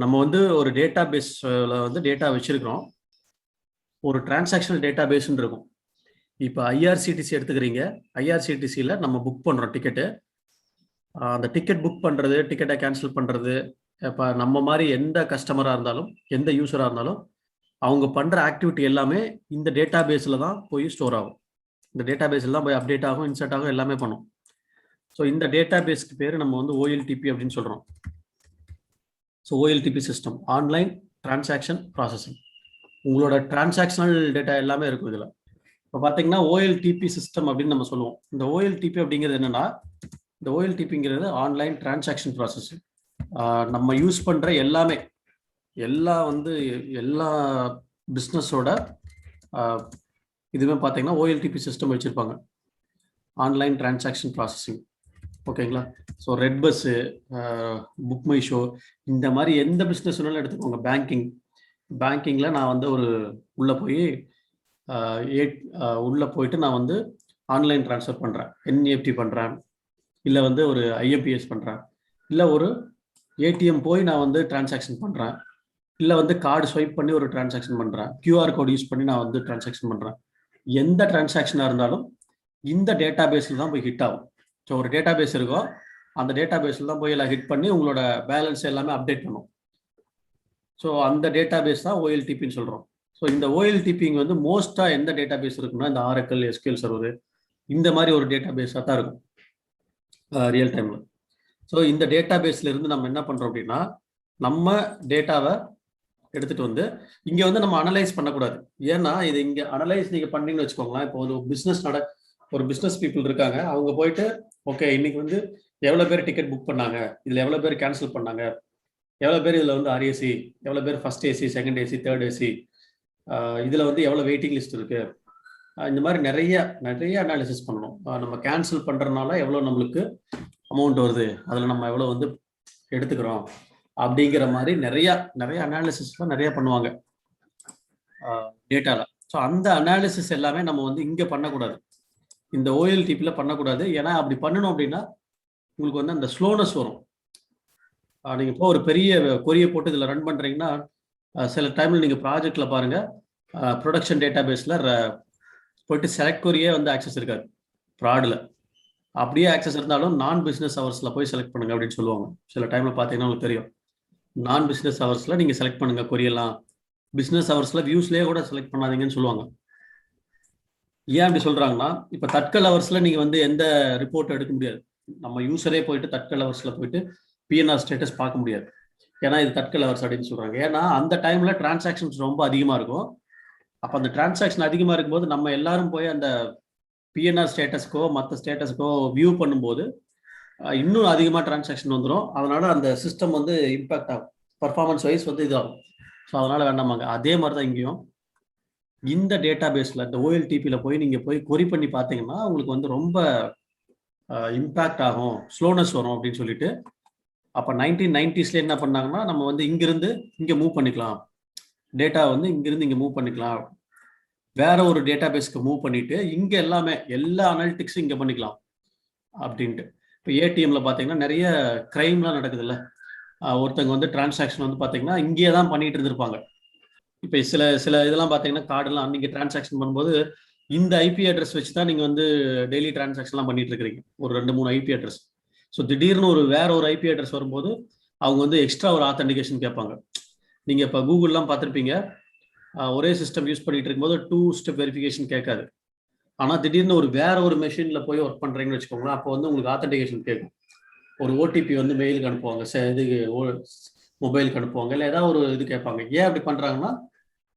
நம்ம வந்து ஒரு டேட்டா பேஸில் வந்து டேட்டா வச்சுருக்கிறோம். ஒரு டிரான்சாக்ஷனல் டேட்டா பேஸ்ன்னு இருக்கும். இப்போ ஐஆர்சிடிசி எடுத்துக்கிறீங்க. ஐஆர்சிடிசியில் நம்ம புக் பண்ணுறோம் டிக்கெட்டு அந்த டிக்கெட் புக் பண்ணுறது டிக்கெட்டை கேன்சல் பண்ணுறது இப்போ நம்ம மாதிரி எந்த கஸ்டமராக இருந்தாலும் எந்த யூஸராக இருந்தாலும் அவங்க பண்ணுற ஆக்டிவிட்டி எல்லாமே இந்த டேட்டா பேஸில் தான் போய் ஸ்டோர் ஆகும். இந்த டேட்டா பேஸில் தான் போய் அப்டேட் ஆகும் இன்சர்ட் ஆகும் எல்லாமே பண்ணும். ஸோ இந்த டேட்டா பேஸ்க்கு பேர் நம்ம வந்து ஓஎல்டிபி அப்படின்னு சொல்கிறோம் so OLTP system online transaction processing உங்களோட டிரான்சாக்ஷனல் டேட்டா எல்லாமே இருக்கும் இதில். இப்போ பார்த்தீங்கன்னா ஓஎல்டிபி சிஸ்டம் அப்படின்னு நம்ம சொல்லுவோம். இந்த ஓஎல்டிபி அப்படிங்கிறது என்னன்னா இந்த ஓஎல்டிபிங்கிறது ஆன்லைன் டிரான்சாக்ஷன் ப்ராசஸிங் நம்ம யூஸ் பண்ணுற எல்லாமே எல்லா வந்து எல்லா பிஸ்னஸோட இதுவே பார்த்தீங்கன்னா ஓஎல்டிபி சிஸ்டம் வச்சுருப்பாங்க. ஆன்லைன் டிரான்சாக்ஷன் ப்ராசஸிங் ஓகேங்களா? So red bus book my show இந்த மாதிரி எந்த பிஸ்னஸ் வேணாலும் எடுத்துக்கோங்க. பேங்கிங் பேங்கிங்கில் நான் வந்து ஒரு உள்ளே போய் ஏ உள்ளே போயிட்டு நான் வந்து ஆன்லைன் ட்ரான்ஸ்ஃபர் பண்ணுறேன் என்இஎஃப்டி பண்ணுறேன் இல்லை வந்து ஒரு ஐஎம்பிஎஸ் பண்ணுறேன் இல்லை ஒரு ஏடிஎம் போய் நான் வந்து டிரான்சாக்ஷன் பண்ணுறேன் இல்லை வந்து கார்டு ஸ்வைப் பண்ணி ஒரு டிரான்சாக்ஷன் பண்ணுறேன் கியூஆர் கோட் யூஸ் பண்ணி நான் வந்து டிரான்சாக்ஷன் பண்ணுறேன் எந்த டிரான்சாக்ஷனாக இருந்தாலும் இந்த டேட்டா பேஸில் தான் போய் ஹிட் ஆகும். ஸோ ஒரு டேட்டா பேஸ் இருக்கும் அந்த டேட்டா பேஸில் தான் போய் எல்லாம் ஹிட் பண்ணி உங்களோட பேலன்ஸ் எல்லாமே அப்டேட் பண்ணும். ஸோ அந்த டேட்டா பேஸ் தான் ஓஎல்டிபின்னு சொல்கிறோம் ஸோ இந்த ஓஎல்டிபிங்க வந்து மோஸ்ட்டாக எந்த டேட்டா பேஸ் இருக்குன்னா இந்த ஆரக்கல் எஸ்கியூஎல் சர்வர் இந்த மாதிரி ஒரு டேட்டா பேஸாக தான் இருக்கும். ரியல் டைமில் ஸோ இந்த டேட்டா பேஸ்ல இருந்து நம்ம என்ன பண்ணுறோம் அப்படின்னா நம்ம டேட்டாவை எடுத்துட்டு வந்து இங்கே வந்து நம்ம அனலைஸ் பண்ணக்கூடாது. ஏன்னா இது இங்கே அனலைஸ் நீங்கள் பண்ணீங்கன்னு வச்சுக்கோங்களேன். இப்போ ஒரு பிஸ்னஸ் நட ஒரு பிஸ்னஸ் பீப்புள் இருக்காங்க. அவங்க போயிட்டு ஓகே இன்னைக்கு வந்து எவ்வளோ பேர் டிக்கெட் புக் பண்ணாங்க? இதில் எவ்வளோ பேர் கேன்சல் பண்ணாங்க? எவ்வளோ பேர் இதில் வந்து ஆர்ஏசி எவ்வளோ பேர் first AC second AC third AC இதில் வந்து எவ்வளோ வெயிட்டிங் லிஸ்ட் இருக்கு? இந்த மாதிரி நிறைய நிறைய அனாலிசிஸ் பண்ணணும். நம்ம கேன்சல் பண்ணுறதுனால எவ்வளோ நம்மளுக்கு அமௌண்ட் வருது? அதில் நம்ம எவ்வளோ வந்து எடுத்துக்கிறோம்? அப்படிங்கிற மாதிரி நிறைய நிறைய அனாலிசிஸ்லாம் நிறைய பண்ணுவாங்க. டேட்டாவில் ஸோ அந்த அனாலிசிஸ் எல்லாமே நம்ம வந்து இங்கே பண்ணக்கூடாது. இந்த ஓஎல்டிபியில் பண்ணக்கூடாது. ஏன்னா அப்படி பண்ணணும் அப்படின்னா உங்களுக்கு வந்து அந்த ஸ்லோனஸ் வரும். நீங்கள் இப்போ ஒரு பெரிய கொரியை போட்டு இதில் ரன் பண்ணுறீங்கன்னா சில டைமில் நீங்கள் ப்ராஜெக்டில் பாருங்கள் ப்ரொடக்ஷன் டேட்டா பேஸில் போயிட்டு செலக்ட் கொரியே வந்து ஆக்சஸ் இருக்காது. ப்ராடில் அப்படியே ஆக்சஸ் இருந்தாலும் நான் பிஸ்னஸ் ஹவர்ஸில் போய் செலக்ட் பண்ணுங்க அப்படின்னு சொல்லுவாங்க. சில டைமில் பார்த்தீங்கன்னா உங்களுக்கு தெரியும். நான் பிஸ்னஸ் அவர்ஸில் நீங்கள் செலக்ட் பண்ணுங்கள் கொரியெல்லாம். பிஸ்னஸ் ஹவர்ஸில் வியூஸ்லேயே கூட செலக்ட் பண்ணாதீங்கன்னு சொல்லுவாங்க. ஏன் அப்படி சொல்றாங்கன்னா இப்போ தட்கல் ஹவர்ஸ்ல நீங்க வந்து எந்த ரிப்போர்ட் எடுக்க முடியாது. நம்ம யூசரே போயிட்டு தட்கல் ஹவர்ஸ்ல போயிட்டு பிஎன்ஆர் ஸ்டேட்டஸ் பார்க்க முடியாது. ஏன்னா இது தட்கல் ஹவர்ஸ் அப்படின்னு சொல்றாங்க. ஏன்னா அந்த டைம்ல டிரான்சாக்ஷன்ஸ் ரொம்ப அதிகமா இருக்கும். அப்போ அந்த டிரான்சாக்ஷன் அதிகமா இருக்கும்போது நம்ம எல்லாரும் போய் அந்த பிஎன்ஆர் ஸ்டேட்டஸ்க்கோ மற்ற ஸ்டேட்டஸ்க்கோ வியூ பண்ணும்போது இன்னும் அதிகமாக டிரான்சாக்ஷன் வந்துடும் அதனால அந்த சிஸ்டம் வந்து இம்பாக்ட் ஆகும். பர்ஃபார்மன்ஸ் வைஸ் வந்து இதாகும். ஸோ அதனால வேண்டாமாங்க. அதே மாதிரி தான் இங்கேயும். இந்த டேட்டா பேஸில் இந்த ஓஎல்டிபியில் போய் நீங்கள் போய் கொரி பண்ணி பார்த்தீங்கன்னா உங்களுக்கு வந்து ரொம்ப இம்பேக்ட் ஆகும் ஸ்லோனஸ் வரும் அப்படின்னு சொல்லிட்டு. அப்போ நைன்டீன் நைன்டிஸ்ல என்ன பண்ணாங்கன்னா நம்ம வந்து இங்கிருந்து இங்கே மூவ் பண்ணிக்கலாம். டேட்டா வந்து இங்கிருந்து இங்கே மூவ் பண்ணிக்கலாம். வேற ஒரு டேட்டா பேஸ்க்கு மூவ் பண்ணிட்டு இங்கே எல்லாமே எல்லா அனாலிட்டிக்ஸும் இங்கே பண்ணிக்கலாம் அப்படின்ட்டு. இப்போ ஏடிஎம்ல பார்த்தீங்கன்னா நிறைய கிரைம்லாம் நடக்குதுல்ல. ஒருத்தங்க வந்து டிரான்சாக்ஷன் வந்து பார்த்தீங்கன்னா இங்கேயே தான் பண்ணிட்டு இருந்திருப்பாங்க. இப்போ சில சில இதெல்லாம் பார்த்தீங்கன்னா கார்டெல்லாம் நீங்கள் டிரான்சாக்ஷன் பண்ணும்போது இந்த ஐபி அட்ரஸ் வச்சு தான் நீங்கள் வந்து டெய்லி டிரான்சாக்ஷன்லாம் பண்ணிட்டு இருக்கிறீங்க. ஒரு ரெண்டு மூணு ஐபி அட்ரஸ் ஸோ திடீர்னு ஒரு வேற ஒரு ஐபி அட்ரஸ் வரும்போது அவங்க வந்து எக்ஸ்ட்ரா ஒரு ஆத்தன்டிகேஷன் கேட்பாங்க. நீங்கள் இப்போ கூகுள்லாம் பார்த்துருப்பீங்க. ஒரே சிஸ்டம் யூஸ் பண்ணிட்டு இருக்கும்போது டூ ஸ்டெப் வெரிஃபிகேஷன் கேட்காது. ஆனால் திடீர்னு ஒரு வேற ஒரு மெஷினில் போய் ஒர்க் பண்ணுறீங்கன்னு வச்சுக்கோங்களேன் அப்போ வந்து உங்களுக்கு ஆத்தன்டிகேஷன் கேட்கும். ஒரு ஓடிபி வந்து மெயிலுக்கு அனுப்புவாங்க இதுக்கு மொபைலுக்கு அனுப்புவாங்க இல்லை ஏதாவது ஒரு இது கேட்பாங்க. ஏன் அப்படி பண்ணுறாங்கன்னா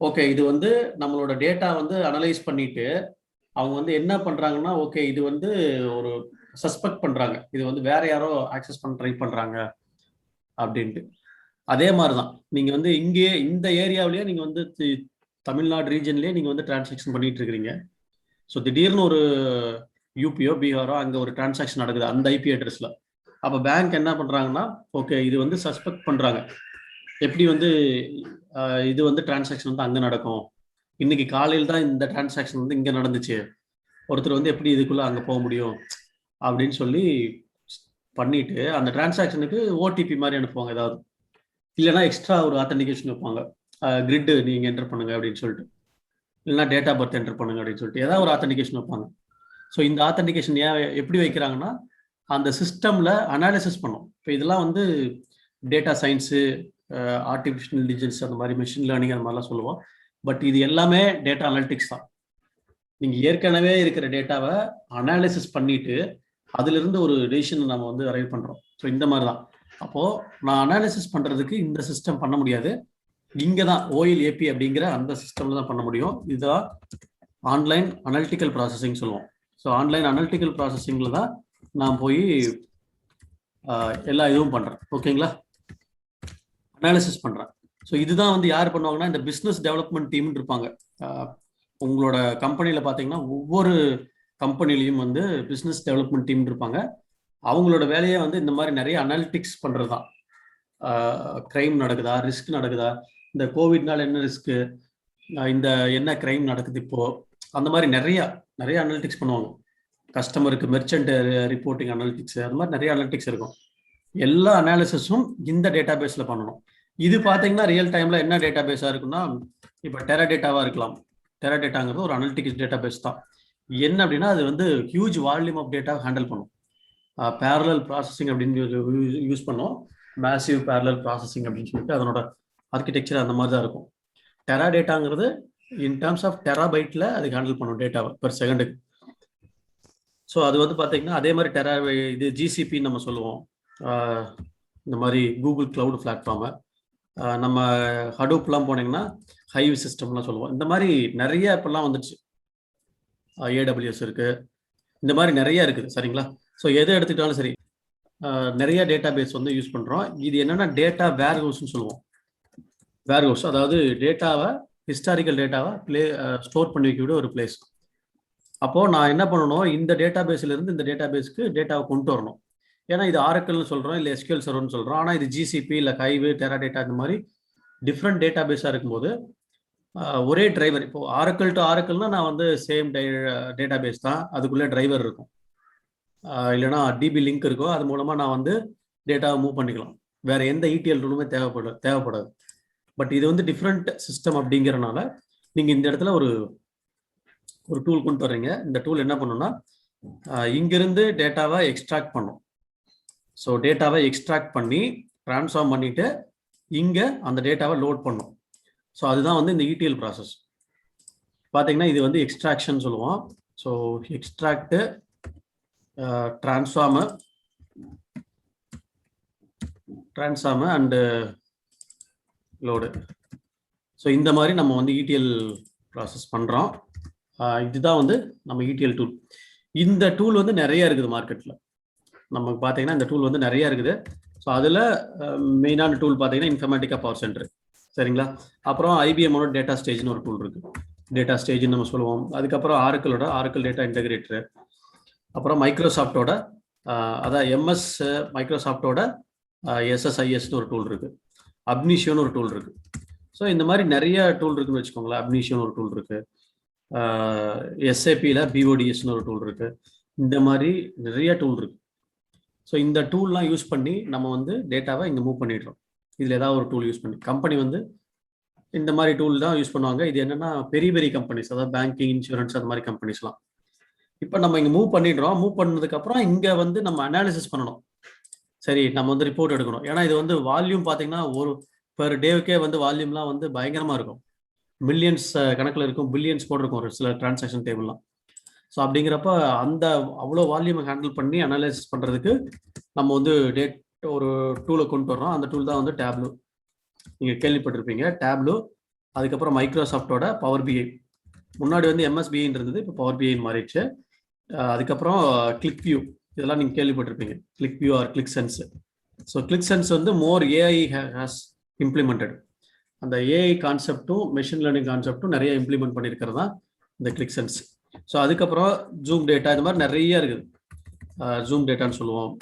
ஓகே இது வந்து நம்மளோட டேட்டா வந்து அனலைஸ் பண்ணிட்டு அவங்க வந்து என்ன பண்றாங்கன்னா ஓகே இது வந்து ஒரு சஸ்பெக்ட் பண்றாங்க. இது வந்து வேற யாரோ ஆக்சஸ் பண்ண ட்ரை பண்றாங்க அப்படின்ட்டு. அதே மாதிரி தான் நீங்கள் வந்து இங்கேயே இந்த ஏரியாவிலேயே நீங்கள் வந்து தமிழ்நாடு ரீஜன்லேயே நீங்கள் வந்து டிரான்சாக்ஷன் பண்ணிட்டு இருக்கிறீங்க. ஸோ திடீர்னு ஒரு யூபியோ பீகாரோ அங்கே ஒரு டிரான்சாக்ஷன் நடக்குது அந்த ஐபி அட்ரஸில் அப்போ பேங்க் என்ன பண்ணுறாங்கன்னா ஓகே இது வந்து சஸ்பெக்ட் பண்ணுறாங்க எப்படி வந்து இது வந்து டிரான்சாக்ஷன் வந்து அங்கே நடக்கும்? இன்னைக்கு காலையில் தான் இந்த டிரான்சாக்ஷன் வந்து இங்கே நடந்துச்சு. ஒருத்தர் வந்து எப்படி இதுக்குள்ளே அங்கே போக முடியும்? அப்படின்னு சொல்லி பண்ணிட்டு அந்த டிரான்சாக்ஷனுக்கு ஓடிபி மாதிரி அனுப்புவாங்க ஏதாவது. இல்லைன்னா எக்ஸ்ட்ரா ஒரு ஆத்தன்டிகேஷன் வைப்பாங்க. கிரிட்டு நீங்கள் என்டர் பண்ணுங்க அப்படின்னு சொல்லிட்டு. இல்லைனா டேட் ஆஃப் பர்த் என்டர் பண்ணுங்க அப்படின்னு சொல்லிட்டு ஏதாவது ஒரு ஆத்தன்டிகேஷன் வைப்பாங்க. ஸோ இந்த ஆத்தன்டிகேஷன் ஏன் எப்படி வைக்கிறாங்கன்னா அந்த சிஸ்டமில் அனாலிசிஸ் பண்ணும். இப்போ இதெல்லாம் வந்து டேட்டா சயின்ஸு ஆர்டிஃபிஷியல் இன்டெலிஜென்ஸ் அந்த மாதிரி மிஷின் லேர்னிங் அந்த மாதிரிலாம் சொல்லுவோம். பட் இது எல்லாமே டேட்டா அனாலிட்டிக்ஸ் தான். நீங்கள் ஏற்கனவே இருக்கிற டேட்டாவை அனாலிசிஸ் பண்ணிட்டு அதுலேருந்து ஒரு டெசிஷன் நம்ம வந்து அரைவ் பண்ணுறோம் ஸோ இந்த மாதிரி தான். அப்போது நான் அனாலிசிஸ் பண்ணுறதுக்கு இந்த சிஸ்டம் பண்ண முடியாது. இங்கே தான் ஓயில் ஏபி அப்படிங்கிற அந்த சிஸ்டமில் தான் பண்ண முடியும். இதுதான் ஆன்லைன் அனாலிட்டிக்கல் ப்ராசஸிங் சொல்லுவோம். ஸோ ஆன்லைன் அனாலிட்டிக்கல் ப்ராசஸிங்கில் தான் நான் போய் எல்லா இதுவும் பண்ணுறேன் ஓகேங்களா அனாலிசிஸ் பண்றேன். ஸோ இதுதான் வந்து யார் பண்ணுவாங்கன்னா இந்த பிஸ்னஸ் டெவலப்மெண்ட் டீம்னு இருப்பாங்க. உங்களோட கம்பெனியில் பார்த்தீங்கன்னா ஒவ்வொரு கம்பெனிலையும் வந்து பிஸ்னஸ் டெவலப்மெண்ட் டீம் இருப்பாங்க. அவங்களோட வேலையை வந்து இந்த மாதிரி நிறைய அனாலிட்டிக்ஸ் பண்ணுறது தான் க்ரைம் நடக்குதா? ரிஸ்க் நடக்குதா? இந்த கோவிட்னால என்ன ரிஸ்க்கு இந்த என்ன க்ரைம் நடக்குது இப்போ? அந்த மாதிரி நிறைய நிறைய அனாலிட்டிக்ஸ் பண்ணுவாங்க. கஸ்டமருக்கு மெர்ச்சன்ட் ரிப்போர்ட்டிங் அனாலிட்டிக்ஸ் அது மாதிரி நிறைய அனாலிட்டிக்ஸ் இருக்கும். எல்லா அனாலிசிஸும் இந்த டேட்டா பேஸில் பண்ணணும். இது பார்த்தீங்கன்னா ரியல் டைமில் என்ன டேட்டா பேஸாக இருக்குன்னா இப்போ டெரா டேட்டாவாக இருக்கலாம். டெரா டேட்டாங்கிறது ஒரு அனலிட்டிக்ஸ் டேட்டா பேஸ் தான். என்ன அப்படின்னா அது வந்து huge volume of data handle பண்ணும். பேரலல் ப்ராசஸிங் அப்படின்னு யூஸ் பண்ணோம். மேசிவ் பேரலல் ப்ராசஸிங் அப்படின்னு சொல்லிட்டு அதனோட ஆர்கிடெக்சர் அந்த மாதிரி தான் இருக்கும். டெரா டேட்டாங்கிறது இன் டேர்ம்ஸ் ஆஃப் டெராபைட்டில் அது ஹேண்டில் பண்ணும் டேட்டாவை பெர் செகண்டுக்கு ஸோ அது வந்து பார்த்தீங்கன்னா அதே மாதிரி டெரா இது ஜிசிபின்னு நம்ம சொல்லுவோம். இந்த மாதிரி கூகுள் கிளவுட் பிளாட்ஃபார்மை நம்ம ஹடூப்லாம் போனீங்கன்னா ஹைவ் சிஸ்டம்லாம் சொல்லுவோம். இந்த மாதிரி நிறைய இப்போல்லாம் வந்துடுச்சு ஏடபிள்யூஎஸ் இருக்குது இந்த மாதிரி நிறைய இருக்குது சரிங்களா? ஸோ எதை எடுத்துக்கிட்டாலும் சரி நிறைய டேட்டா பேஸ் வந்து யூஸ் பண்ணுறோம் இது என்னன்னா டேட்டா வேர் ஹவுஸ்னு சொல்லுவோம். வேர் ஹவுஸ் அதாவது டேட்டாவை ஹிஸ்டாரிக்கல் டேட்டாவை பிளே ஸ்டோர் பண்ணி வைக்க ஒரு பிளேஸ் அப்போது நான் என்ன பண்ணணும்? இந்த டேட்டா பேஸ்லேருந்து இந்த டேட்டா பேஸ்க்கு டேட்டாவை கொண்டு வரணும். ஏன்னா இது ஆரக்கல்னு சொல்றோம் இல்லை எஸ்கியூஎல் சர்வர்னு சொல்றோம். ஆனால் இது ஜிசிபி இல்லை கைவு டெரா டேட்டா இந்த மாதிரி டிஃப்ரெண்ட் டேட்டா பேஸாக இருக்கும்போது ஒரே டிரைவர் இப்போ ஆரக்கல் டு ஆரக்கல்னா நான் வந்து சேம் டேட்டா பேஸ் தான். அதுக்குள்ளே டிரைவர் இருக்கும். இல்லைனா டிபி லிங்க் இருக்கும் அது மூலமாக நான் வந்து டேட்டாவை மூவ் பண்ணிக்கலாம். வேற எந்த இடிஎல் ரூலுமே தேவைப்பட தேவைப்படாது. பட் இது வந்து டிஃப்ரெண்ட் சிஸ்டம் அப்படிங்கிறனால நீங்கள் இந்த இடத்துல ஒரு ஒரு டூல் கொண்டு வர்றீங்க. இந்த டூல் என்ன பண்ணுன்னா இங்கிருந்து டேட்டாவை எக்ஸ்ட்ராக்ட் பண்ணும். ஸோ டேட்டாவை எக்ஸ்ட்ராக்ட் பண்ணி ட்ரான்ஸ்ஃபார்ம் பண்ணிட்டு இங்கே அந்த டேட்டாவை லோட் பண்ணும். ஸோ அதுதான் வந்து இந்த இடிஎல் ப்ராசஸ் பார்த்தீங்கன்னா இது வந்து எக்ஸ்ட்ராக்ஷன் சொல்லுவோம். So extract transformer transformer and load so இந்த மாதிரி நம்ம வந்து இடிஎல் ப்ராசஸ் பண்ணுறோம் இதுதான் வந்து நம்ம இடிஎல் டூல் இந்த டூல் வந்து நிறைய இருக்குது மார்க்கெட்டில் நமக்கு பார்த்தீங்கன்னா இந்த டூல் வந்து நிறைய இருக்குது. ஸோ அதில் மெயினான டூல் பார்த்தீங்கன்னா இன்ஃபர்மேட்டிக்கா பவர் சென்டர் சரிங்களா? அப்புறம் ஐபிஎம்மோட டேட்டா ஸ்டேஜ்னு ஒரு டூல் இருக்கு. டேட்டா ஸ்டேஜ்னு நம்ம சொல்லுவோம். அதுக்கப்புறம் ஆர்க்கலோட ஆர்க்கல் டேட்டா இன்டகிரேட்டர் அப்புறம் மைக்ரோசாஃப்டோட அதான் எம்எஸ் மைக்ரோசாஃப்டோட எஸ்எஸ்ஐஎஸ்னு ஒரு டூல் இருக்கு. அப்னிஷியோன்னு ஒரு டூல் இருக்கு. ஸோ இந்த மாதிரி நிறைய டூல் இருக்குன்னு வச்சுக்கோங்களேன். அப்னிஷியோன்னு ஒரு டூல் இருக்கு. எஸ்ஏபியில் பிஓடிஎஸ்னு ஒரு டூல் இருக்கு. இந்த மாதிரி நிறைய டூல் இருக்கு. ஸோ இந்த டூல்லாம் யூஸ் பண்ணி நம்ம வந்து டேட்டாவை இங்கே மூவ் பண்ணிடுறோம். இதில் ஏதாவது ஒரு டூல் யூஸ் பண்ணி. கம்பெனி வந்து இந்த மாதிரி டூல் தான் யூஸ் பண்ணுவாங்க. இது என்னென்னா பெரிய பெரிய கம்பெனிஸ் அதாவது பேங்கிங் இன்சூரன்ஸ் அந்த மாதிரி கம்பெனிஸ்லாம் இப்போ நம்ம இங்கே மூவ் பண்ணிடுறோம். மூவ் பண்ணதுக்கப்புறம் இங்கே வந்து நம்ம அனாலிசிஸ் பண்ணணும். சரி நம்ம வந்து ரிப்போர்ட் எடுக்கணும். ஏன்னா இது வந்து வால்யூம் பார்த்தீங்கன்னா ஒரு பெர் டேவுக்கே வந்து வால்யூம்லாம் வந்து பயங்கரமாக இருக்கும். மில்லியன்ஸ் கணக்கில் இருக்கும். பில்லியன்ஸ் போட்டிருக்கும் ஒரு சில டிரான்சாக்ஷன் டேபிள்லாம் ஸோ அப்படிங்கிறப்ப அந்த அவ்வளோ வால்யூமை ஹேண்டில் பண்ணி அனலைசிஸ் பண்ணுறதுக்கு நம்ம வந்து டேட் ஒரு டூலை கொண்டு வர்றோம். அந்த டூல் தான் வந்து டேப்லு நீங்கள் கேள்விப்பட்டிருப்பீங்க. டேப்லு அதுக்கப்புறம் மைக்ரோசாஃப்டோட பவர் பிஐ முன்னாடி வந்து எம்எஸ்பிஐன்னு இருந்தது. இப்போ பவர் பிஐன்னு மாறிடுச்சு. அதுக்கப்புறம் கிளிக் வியூ இதெல்லாம் நீங்கள் கேள்விப்பட்டிருப்பீங்க. Click view or click sense so click sense வந்து மோர் ஏஐ ஹேஸ் இம்ப்ளிமெண்டட் அந்த ஏஐ கான்செப்டும் மெஷின் லேர்னிங் கான்செப்டும் நிறைய இம்ப்ளிமெண்ட் பண்ணியிருக்கிறது தான் இந்த கிளிக் சென்ஸ் ஸோ அதுக்கப்புறம் ஜூம் டேட்டா இந்த மாதிரி நிறைய இருக்குது. ஜூம் டேட்டான்னு சொல்லுவோம்.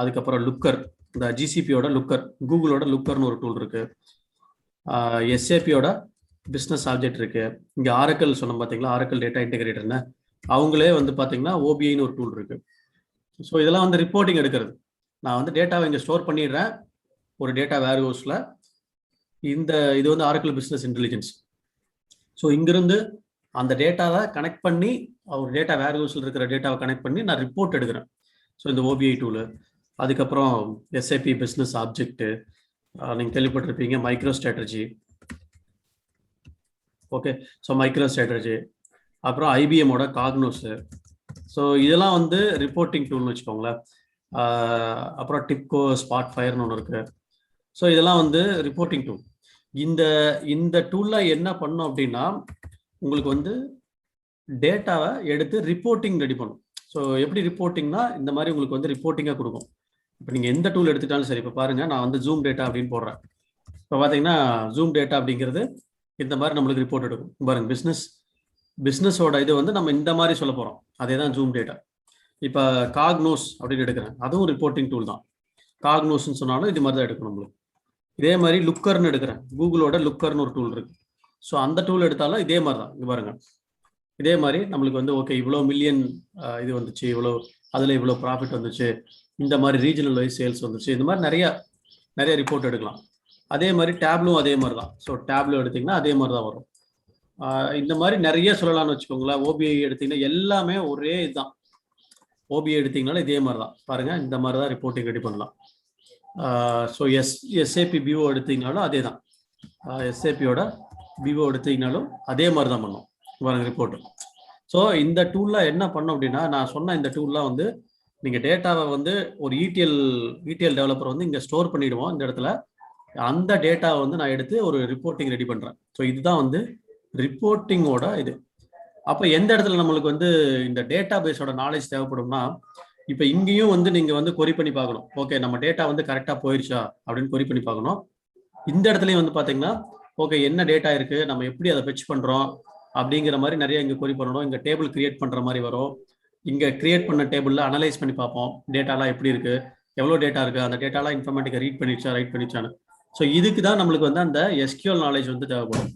அதுக்கப்புறம் லுக்கர் இந்த ஜிசிபியோட லுக்கர் கூகுளோட லுக்கர்னு ஒரு டூல் இருக்கு. எஸ்ஏபியோட பிஸ்னஸ் ஆப்ஜெக்ட் இருக்கு. இங்கே ஆரக்கல் சொன்னோம் பார்த்தீங்களா ஆரக்கல் டேட்டா இன்டெகிரேட்டர்னு அவங்களே வந்து பார்த்தீங்கன்னா ஓபிஐன்னு ஒரு டூல் இருக்கு. ஸோ இதெல்லாம் வந்து ரிப்போர்ட்டிங் எடுக்கிறது. நான் வந்து டேட்டாவை இங்கே ஸ்டோர் பண்ணிடுறேன். ஒரு டேட்டா வேர்ஹவுஸில் இந்த இது வந்து ஆரக்கல் பிஸ்னஸ் இன்டெலிஜென்ஸ் ஸோ இங்கிருந்து அந்த டேட்டாவை கனெக்ட் பண்ணி ஒரு டேட்டா வேர்ஹவுஸில் இருக்கிற டேட்டாவை கனெக்ட் பண்ணி நான் ரிப்போர்ட் எடுக்கிறேன். ஸோ இந்த ஓபிஐ டூலு அதுக்கப்புறம் எஸ்ஐபி பிஸ்னஸ் ஆப்ஜெக்ட்டு நீங்கள் கேள்விப்பட்டிருப்பீங்க micro strategy okay so micro strategy அப்புறம் ஐபிஎம்மோட காக்னோஸு ஸோ இதெல்லாம் வந்து ரிப்போர்ட்டிங் டூல்னு வச்சுக்கோங்களேன். அப்புறம் டிப்கோ ஸ்பாட் ஃபயர்னு ஒன்று இருக்குது ஸோ இதெல்லாம் வந்து ரிப்போர்ட்டிங் டூல் இந்த இந்த டூலில் என்ன பண்ணோம் அப்படின்னா உங்களுக்கு வந்து டேட்டாவை எடுத்து ரிப்போர்ட்டிங் ரெடி பண்ணும் ஸோ எப்படி ரிப்போர்ட்டிங்னா இந்த மாதிரி உங்களுக்கு வந்து ரிப்போர்ட்டிங்காக கொடுக்கும். இப்போ நீங்கள் எந்த டூல் எடுத்துட்டாலும் சரி இப்போ பாருங்கள் நான் வந்து ஜூம் டேட்டா அப்படின்னு போடுறேன். இப்போ பார்த்தீங்கன்னா ஜூம் டேட்டா அப்படிங்கிறது இந்த மாதிரி நம்மளுக்கு ரிப்போர்ட் எடுக்கும். பாருங்க பிஸ்னஸ் பிஸ்னஸோட இது வந்து நம்ம இந்த மாதிரி சொல்ல போகிறோம் அதே தான் ஜூம் டேட்டா இப்போ காக்னோஸ் அப்படின்னு எடுக்கிறேன். அதுவும் ரிப்போர்ட்டிங் டூல் தான். காக்னோஸ்ன்னு சொன்னாலும் இது மாதிரி தான் எடுக்கணும் நம்மளுக்கு. இதே மாதிரி லுக்கர்னு எடுக்கிறேன். கூகுளோட லுக்கர்னு ஒரு டூல் இருக்குது ஸோ அந்த டூல் எடுத்தாலும் இதே மாதிரி தான் இங்கே பாருங்கள் இதே மாதிரி நம்மளுக்கு வந்து ஓகே இவ்வளோ மில்லியன் இது வந்துச்சு இவ்வளோ அதில் இவ்வளோ ப்ராஃபிட் வந்துச்சு. இந்த மாதிரி ரீஜனல் வைஸ் சேல்ஸ் வந்துச்சு. இந்த மாதிரி நிறையா நிறைய ரிப்போர்ட் எடுக்கலாம். அதே மாதிரி டேப்லும் அதே மாதிரி தான் ஸோ டேப்லோ எடுத்தீங்கன்னா அதே மாதிரி தான் வரும் இந்த மாதிரி நிறைய சொல்லலாம்னு வச்சுக்கோங்களேன். ஓபிஐ எடுத்திங்கன்னா எல்லாமே ஒரே இதுதான். ஓபிஐ எடுத்திங்கனாலும் இதே மாதிரி தான் பாருங்கள் இந்த மாதிரி தான் ரிப்போர்ட்டிங் ரெடி பண்ணலாம் ஸோ எஸ் எஸ்ஏபி பிஓ எடுத்திங்கனாலும் அதே தான் எஸ்ஏபியோட விவோ எடுத்தீங்கனாலும் அதே மாதிரி தான் பண்ணும். பாருங்க ரிப்போர்ட் ஸோ இந்த டூல்லாம் என்ன பண்ணோம் அப்படின்னா நான் சொன்ன இந்த டூல்லாம் வந்து நீங்கள் டேட்டாவை வந்து ஒரு இடிஎல் இடிஎல் டெவலப்பர் வந்து இங்கே ஸ்டோர் பண்ணிவிடுவோம் இந்த இடத்துல. அந்த டேட்டாவை வந்து நான் எடுத்து ஒரு ரிப்போர்ட்டிங் ரெடி பண்ணுறேன் ஸோ இதுதான் வந்து ரிப்போர்ட்டிங்கோட இது. அப்போ எந்த இடத்துல நம்மளுக்கு வந்து இந்த டேட்டா பேஸோட நாலேஜ் தேவைப்படும்னா இப்போ இங்கேயும் வந்து நீங்கள் வந்து கொரி பண்ணி பார்க்கணும். ஓகே நம்ம டேட்டா வந்து கரெக்டாக போயிருச்சா அப்படின்னு கொரி பண்ணி பார்க்கணும். இந்த இடத்துலையும் வந்து பார்த்தீங்கன்னா ஓகே என்ன டேட்டா இருக்கு? நம்ம எப்படி அதை பெச் பண்ணுறோம் அப்படிங்கிற மாதிரி நிறைய இங்கே கொரி பண்ணணும். இங்கே டேபிள் கிரியேட் பண்ணுற மாதிரி வரும். இங்கே கிரியேட் பண்ண டேபிளில் அனலைஸ் பண்ணி பார்ப்போம். டேட்டாலாம் எப்படி இருக்கு? எவ்வளோ டேட்டா இருக்கு? அந்த டேட்டாலாம் இன்ஃபர்மேட்டிக்கை ரீட் பண்ணிச்சா ரைட் பண்ணிச்சானு ஸோ இதுக்கு தான் நம்மளுக்கு வந்து அந்த எஸ்கியூஎல் நாலேஜ் வந்து தேவைப்படும்.